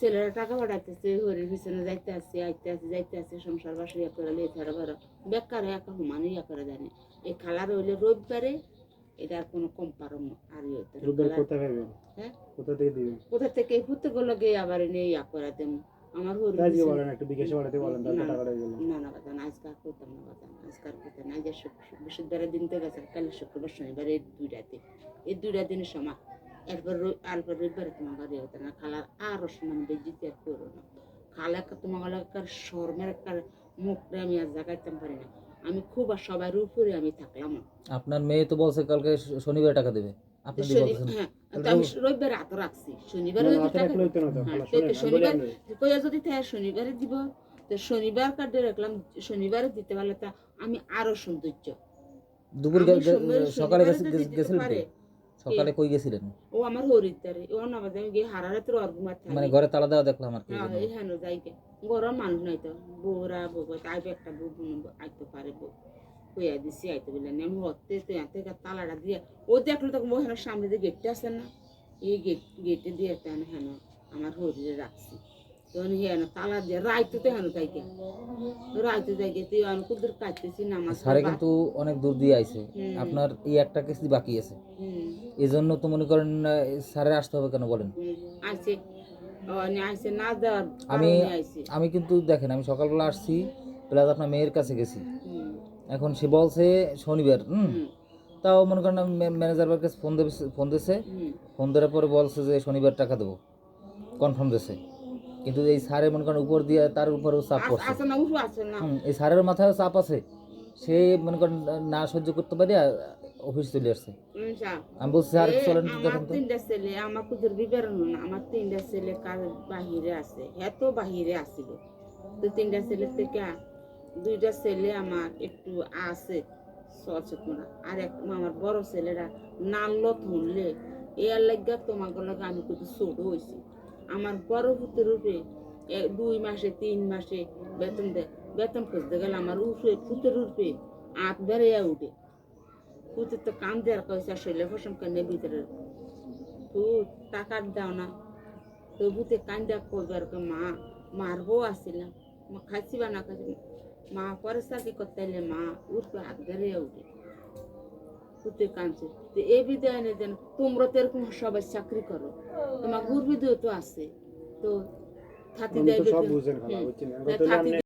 ছেলেরা টাকা পাঠাইতেছে হরির পিছনে যাইতে আছে আইতে আছে যাইতে আছে সংসার বাসা ইয়া করে বারো বেকার একা হুমানে ইয়া করে জানে। এই খালার হইলে রবিবারে এটা আর কোনো কম পারো আর ইয়ে না। হ্যাঁ? কোথা থেকে দিবেন? কোথা থেকে? ঘুরতে গেলো গিয়ে আবার এনে ইয়া করে আমার হরি বলেন একটু বলেন না, না না বাজান আজকাল করতাম না বাজান আজকাল করতাম না। যে বৃহস্পতিবারের দিন থেকে গেছে কাল শুক্রবার শনিবার এই দুইটাতে এই দুইটা দিনের সময় একবার রবি- রবিবারে তোমার বাড়ি হতো না। খালার আর অসম্মান বেজিতে আর করো না। খালা তোমার এলাকার শর্মের একটা মুখটা আমি আর জাগাইতাম পারি না। আমি খুব আর সবার উপরে আমি থাকলাম। আপনার মেয়ে তো বলছে কালকে শনিবার টাকা দেবে। আপনি হ্যাঁ আমি রবিবার রাত রাখছি। শনিবারে যদি হাতে টাকা রাখলে হইতো না তো হ্যাঁ, বলি শনিবার- কইয়া যদি তাই শনিবারে দিব তো শনিবার কার্ডে রাখলাম শনিবারে দিতে পারলে তা আমি আরও সৌন্দর্য। দুপুর সকালে শনিবারে সকালে কই গেছিলেন? ও আমার হরিদ্বারে। ও না বাজে আমি গিয়ে হারারে তোর অর্গুমার থাকি। মানে ঘরে তালা দেওয়া দেখলাম আর কি হ্যাঁ এই হেন যাইকে গরম মানুষ নাই তো। বউরা বউ আইবে একটা বউ আইতে পারে বউ। কইয়া দিছি আইতে বলে আমি হতে তো এত তালাটা দিয়ে ও দেখল তখন ও হেন সামনে যে গেটটা আছে না? এই গেট গেটে দিয়ে তেন হেন আমার হরিরে রাখছি। তখন হেন তালা দিয়ে রাইতে তো হেন যাইকে রাইতে যাইকে তুই আমি কুদুর কাটতেছি নামাজ স্যারে কিন্তু অনেক দূর দিয়ে আইছে। আপনার এই একটা কিস্তি বাকি আছে। হুম। এই জন্য তো মনে করেন আহ, স্যারে আসতে হবে কেন বলেন? আমি- আমি কিন্তু দেখেন আমি সকালবেলা আসছি প্লাস আপনার মেয়ের কাছে গেছি। এখন সে বলছে শনিবার হুম? তাও মনে করেন আমি ম্যানেজার কাছে ফোন দেবে ফোন হুম। ফোন দেওয়ার পরে বলছে যে শনিবার টাকা দেবো। কনফার্ম দিছে। কিন্তু এই স্যারে মনে করেন উপর দিয়ে তার উপরেও চাপ পড়ছে। এই স্যারের মাথায় চাপ আছে। সে মনে করেন না সহ্য করতে পারে আর অফিস চলে আসছে। আমি বলছি স্যার এ, চলেন তো দেখেন তো তিনটা ছেলে আমার বিবরণ না আমার তিনটা ছেলে কার বাহিরে আছে? এত বাহিরে আসিল তো তিনটা ছেলে থেকে দুইটা ছেলে আমার একটু আছে সচেতন। আর এক আমার বড় ছেলেরা নাল্ল ধরলে এর লাগা তোমাকে লাগে আমি কিন্তু ছোট হয়েছি আমার বড় পুতের এ- দুই মাসে তিন মাসে বেতন দেয় বেতন খুঁজতে গেলে আমার উপরে পুতের উপরে আট বেড়ে উঠে। পুতের তো কাম দেওয়ার কয়েছে শৈলে ফসম কান্নে ভিতরে। তো টাকার দাও না তো বুতে কান্দা করবার কে মা মারবো আসছিলাম মা খাইছি বা না খাইছি মা পরে চাকরি করতে এলে মা উঠবে হাত ধরে উঠে। পুতে কাঁদছে তো এই বিদায় এনে দেন তোমরা তো এরকম সবাই চাকরি করো। তোমার গুরবিদেও তো আছে তো থাতি আমি দেয়